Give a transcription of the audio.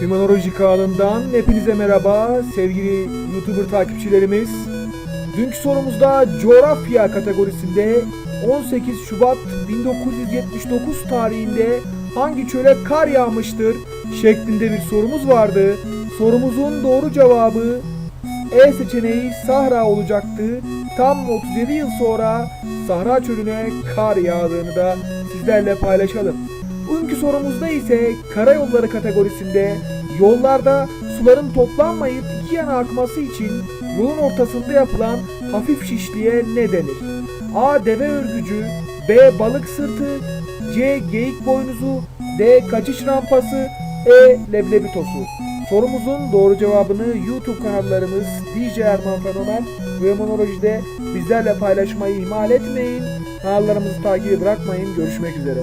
Hümanoloji kanalından hepinize merhaba sevgili YouTuber takipçilerimiz. Dünkü sorumuzda coğrafya kategorisinde 18 Şubat 1979 tarihinde hangi çöle kar yağmıştır şeklinde bir sorumuz vardı. Sorumuzun doğru cevabı E seçeneği Sahra olacaktı. Tam 37 yıl sonra Sahra çölüne kar yağdığını da sizlerle paylaşalım. Bugünkü sorumuzda ise karayolları kategorisinde yollarda suların toplanmayıp iki yana akması için yolun ortasında yapılan hafif şişliğe ne denir? A. Deve örgücü B. Balık sırtı C. Geyik boynuzu D. Kaçış rampası E. Leblebi tosu Sorumuzun doğru cevabını YouTube kanallarımız DJ Erman Fenomen ve Monoloji'de bizlerle paylaşmayı ihmal etmeyin. Kanallarımızı takibi bırakmayın. Görüşmek üzere.